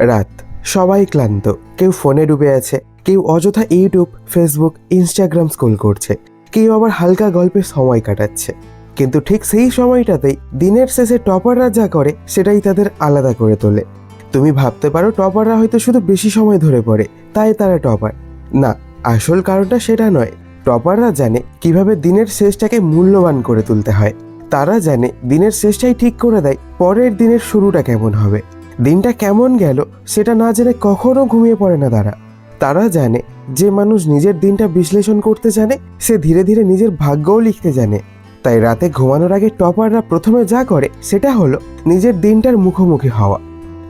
রাত। সবাই ক্লান্ত। কেউ ফোনে ডুবে আছে, কেউ অযথা ইউটিউব, ফেসবুক, ইনস্টাগ্রাম স্ক্রোল করছে, কেউ আবার হালকা গল্পে সময় কাটাচ্ছে। কিন্তু ঠিক সেই সময়টাতেই দিনের শেষে টপাররা যা করে, সেটাই তাদের আলাদা করে তোলে। তুমি ভাবতে পারো, টপাররা হয়তো শুধু বেশি সময় ধরে পড়ে, তাই তারা টপার। না, আসল কারণটা সেটা নয়। টপাররা জানে কীভাবে দিনের শেষটাকে মূল্যবান করে তুলতে হয়। তারা জানে দিনের শেষটাই ঠিক করে দেয়, পরের দিনের শুরুটা কেমন হবে। দিনটা কেমন গেল সেটা না জেনে কখনো ঘুমিয়ে পড়ে না তারা। তারা জানে, যে মানুষ নিজের দিনটা বিশ্লেষণ করতে জানে, সে ধীরে ধীরে নিজের ভাগ্যও লিখতে জানে। তাই রাতে ঘুমানোর আগে টপাররা প্রথমে যা করে, সেটা হলো নিজের দিনটার মুখোমুখি হওয়া।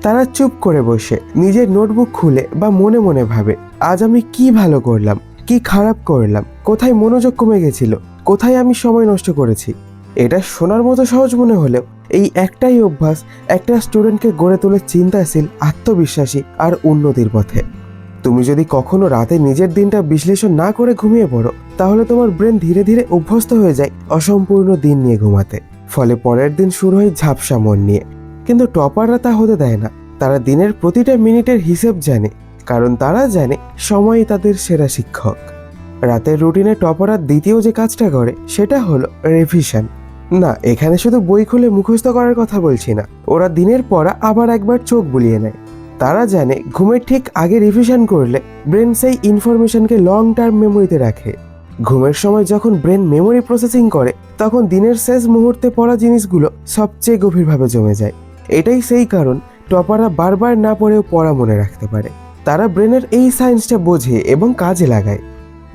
তারা চুপ করে বসে, নিজের নোটবুক খুলে বা মনে মনে ভাবে, আজ আমি কি ভালো করলাম? কি খারাপ করলাম? কোথায় মনোযোগ কমে গেছিল? কোথায় আমি সময় নষ্ট করেছি? এটা শোনার মতো সহজ মনে হলেও এই একটাই অভ্যাস একটা স্টুডেন্টকে গড়ে তোলে চিন্তাশীল, আত্মবিশ্বাসী আর উন্নতির পথে। তুমি যদি কখনো রাতে নিজের দিনটা বিশ্লেষণ না করে ঘুমিয়ে পড়ো, তাহলে তোমার ব্রেন ধীরে ধীরে অভ্যস্ত হয়ে যায় অসম্পূর্ণ দিন নিয়ে ঘুমাতে। ফলে পরের দিন শুরু হয় ঝাপসা মন নিয়ে। কিন্তু টপাররা তা হতে দেয় না। তারা দিনের প্রতিটা মিনিটের হিসেব জানে, কারণ তারা জানে সময়ই তাদের সেরা শিক্ষক। রাতের রুটিনে টপাররা দ্বিতীয় যে কাজটা করে, সেটা হলো রেভিশন না, এখানে শুধু বই খুলে মুখস্থ করার কথা বলছি না। ওরা দিনের পড়া আবার একবার চোখ বুলিয়ে নেয়। তারা জানে ঘুমের ঠিক আগে রিভিশন করলে ব্রেন সেই ইনফরমেশনকে লং টার্ম মেমোরিতে রাখে। ঘুমের সময় যখন ব্রেন মেমোরি প্রসেসিং করে, তখন দিনের শেষ মুহূর্তে পড়া জিনিসগুলো সবচেয়ে গভীরভাবে জমে যায়। এটাই সেই কারণ টপাররা বারবার না পড়েও পড়া মনে রাখতে পারে। তারা ব্রেনের এই সায়েন্সটা বোঝে এবং কাজে লাগায়।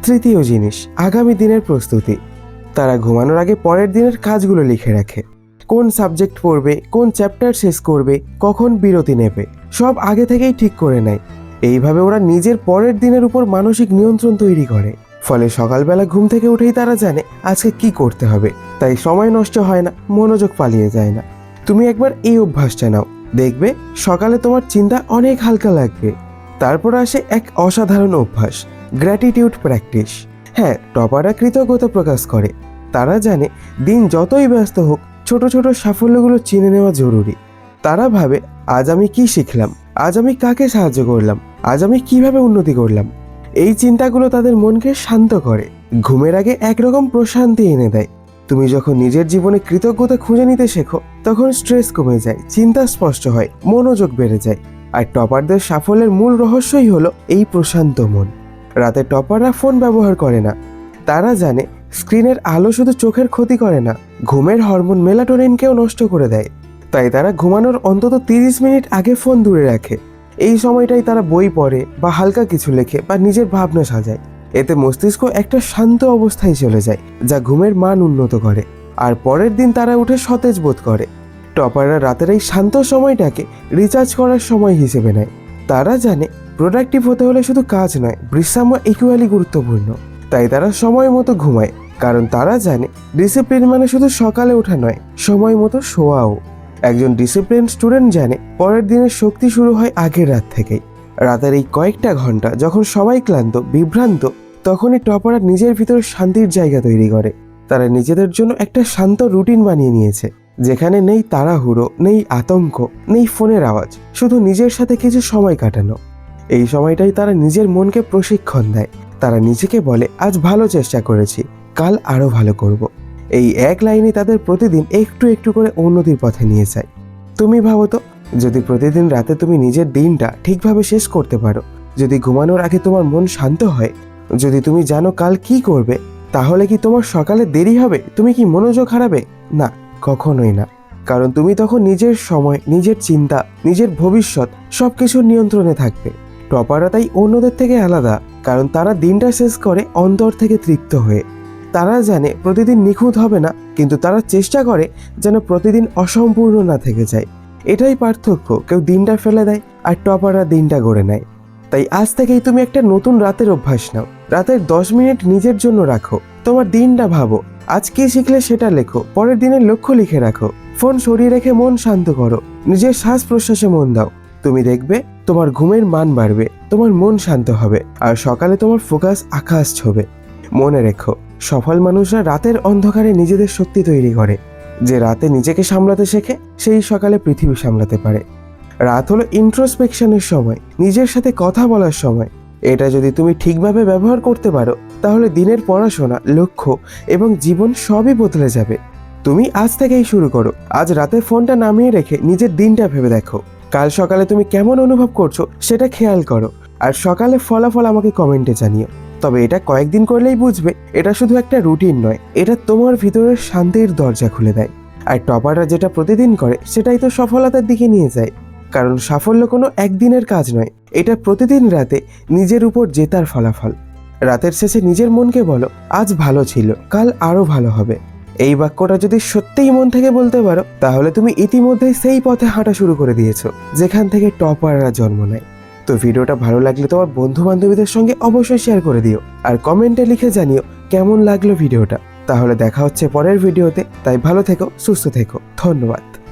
তৃতীয় জিনিস, আগামী দিনের প্রস্তুতি। তারা ঘুমানোর আগে পরের দিনের কাজগুলো লিখে রাখে। কোন সাবজেক্ট পড়বে, কোন চ্যাপ্টার শেষ করবে, কখন বিরতি নেবে, সব আগে থেকেই ঠিক করে নেয়। এইভাবে ওরা নিজের পরের দিনের উপর মানসিক নিয়ন্ত্রণ তৈরি করে। ফলে সকালবেলা ঘুম থেকে উঠেই তারা জানে আজকে কি করতে হবে। তাই সময় নষ্ট হয় না, মনোযোগ পালিয়ে যায় না। তুমি একবার এই অভ্যাসটা নাও। দেখবে, সকালে তোমার চিন্তা অনেক হালকা লাগবে। তারপর আসে এক অসাধারণ অভ্যাস গ্র্যাটিটিউড প্র্যাকটিস হ্যাঁ টপাররা কৃতজ্ঞতা প্রকাশ করে। তারা জানে দিন যতই ব্যস্ত হোক, ছোট ছোট সাফল্যগুলো চিনে নেওয়া জরুরি। তারা ভাবে, আজ আমি কি শিখলাম? আজ আমি কাকে সাহায্য করলাম? আজ আমি কীভাবে উন্নতি করলাম? এই চিন্তাগুলো তাদের মনকে শান্ত করে। ঘুমের আগে একরকম প্রশান্তি এনে দেয়। তুমি যখন নিজের জীবনে কৃতজ্ঞতা খুঁজে নিতে শেখো, তখন স্ট্রেস কমে যায়, চিন্তা স্পষ্ট হয়, মনোযোগ বেড়ে যায়। আর টপারদের সাফল্যের মূল রহস্যই হলো এই প্রশান্ত মন। রাতে টপাররা ফোন ব্যবহার করে না। তারা জানে স্ক্রিনের আলো শুধু চোখের ক্ষতি করে না, ঘুমের হরমোন মেলাটোনিনকেও নষ্ট করে দেয়। তাই তারা ঘুমানোর অন্তত তিরিশ মিনিট আগে ফোন দূরে রাখে। এই সময়টাই তারা বই পড়ে বা হালকা কিছু লেখে বা নিজের ভাবনা সাজায়। এতে মস্তিষ্ক একটা শান্ত অবস্থায় চলে যায়, যা ঘুমের মান উন্নত করে। আর পরের দিন তারা উঠে সতেজ বোধ করে। টপাররা রাতের এই শান্ত সময়টাকে রিচার্জ করার সময় হিসেবে নেয়। তারা জানে প্রোডাক্টিভ হতে হলে শুধু কাজ নয় বিশ্রামও ইকুয়ালি গুরুত্বপূর্ণ। তাই তারা সময় মতো ঘুমায়। কারণ তারা জানে ডিসিপ্লিন মানে শুধু সকালে ওঠা নয়, সময় মতো শোয়াও। একজন ডিসিপ্লিন স্টুডেন্ট জানে পরের দিনের শক্তি শুরু হয় আগের রাত থেকেই। রাতের এই কয়েকটা ঘণ্টা যখন সবাই ক্লান্ত, বিভ্রান্ত, তখনই টপাররা নিজের ভিতর শান্তির জায়গা তৈরি করে। তারা নিজেদের জন্য একটা শান্ত রুটিন বানিয়ে নিয়েছে, যেখানে নেই তাড়াহুড়ো, নেই আতঙ্ক, নেই ফোনের আওয়াজ, শুধু নিজের সাথে কিছু সময় কাটানো। এই সময়টাই তারা নিজের মনকে প্রশিক্ষণ দেয়। তারা নিজেকে বলে, আজ ভালো চেষ্টা করেছি। কাল আরও ভালো করব। এই এক লাইনে তাদের প্রতিদিন একটু একটু করে উন্নতির পথে নিয়ে যায়। তুমি ভাবো তো, যদি প্রতিদিন রাতে তুমি নিজের দিনটা ঠিকভাবে শেষ করতে পারো, যদি ঘুমানোর আগে তোমার মন শান্ত হয়, যদি তুমি জানো কাল কি করবে, তাহলে কি তোমার সকালে দেরি হবে? তুমি কি মনোযোগ হারাবে? না, কখনোই না। কারণ তুমি তখন নিজের সময়, নিজের চিন্তা, নিজের ভবিষ্যৎ সব কিছুর নিয়ন্ত্রণে থাকবে। টপাররা তাই অন্যদের থেকে আলাদা, কারণ তারা দিনটা শেষ করে অন্তর থেকে তৃপ্ত হয়ে। তারা জানে প্রতিদিন নিখুঁত হবে না, কিন্তু তারা চেষ্টা করে যেন প্রতিদিন অসম্পূর্ণ না থেকে যায়। এটাই পার্থক্য, কেউ দিনটা ফেলে দেয় আর টপাররা দিনটা গড়ে নেয়। তাই আজ থেকেই তুমি একটা নতুন রাতের অভ্যাস নাও। রাতের দশ মিনিট নিজের জন্য রাখো। তোমার দিনটা ভাবো। আজ কি শিখলে সেটা লেখো। পরের দিনের লক্ষ্য লিখে রাখো। ফোন সরিয়ে রেখে মন শান্ত করো। নিজের শ্বাস প্রশ্বাসে মন দাও। তুমি দেখবে তোমার ঘুমের মান বাড়বে, তোমার মন শান্ত হবে, আর সকালে তোমার ফোকাস আকাশ ছবে। মনে রেখো, সফল মানুষরা রাতের অন্ধকারে নিজেদের শক্তি তৈরি করে। যে রাতে নিজেকে সামলাতে শেখে, সেই সকালে পৃথিবী সামলাতে পারে। রাত হলো ইন্ট্রোস্পেকশনের সময়, নিজের সাথে কথা বলার সময়। এটা যদি তুমি ঠিকভাবে ব্যবহার করতে পারো, তাহলে দিনের পড়াশোনা, লক্ষ্য এবং জীবন সবই বদলে যাবে। তুমি আজ থেকেই শুরু করো, আজ রাতে ফোনটা নামিয়ে রেখে নিজের দিনটা ভেবে দেখো। কাল সকালে তুমি কেমন অনুভব করছ, সেটা খেয়াল করো। আর সকালে ফলাফল আমাকে কমেন্টে জানিও। তবে এটা কয়েকদিন করলেই বুঝবে, এটা শুধু একটা রুটিন নয়, এটা তোমার ভিতরের শান্তির দরজা খুলে দেয়। আর টপাররা যেটা প্রতিদিন করে, সেটাই তো সফলতার দিকে নিয়ে যায়। কারণ সাফল্য কোনো একদিনের কাজ নয়, এটা প্রতিদিন রাতে নিজের উপর জেতার ফলাফল। রাতের শেষে নিজের মনকে বলো, আজ ভালো ছিল, কাল আরও ভালো হবে। এই বাক্যটা যদি সত্যিই মন থেকে বলতে পারো, তাহলে তুমি ইতিমধ্যেই সেই পথে হাঁটা শুরু করে দিয়েছ, যেখান থেকে টপাররা জন্ম নেয়। তো ভিডিওটা ভালো লাগলে তোমার বন্ধু বান্ধবীদের সঙ্গে অবশ্যই শেয়ার করে দিও। আর কমেন্টে লিখে জানিও কেমন লাগল ভিডিওটা। তাহলে দেখা হচ্ছে পরের ভিডিওতে। তাই ভালো থেকো, সুস্থ থেকো। ধন্যবাদ।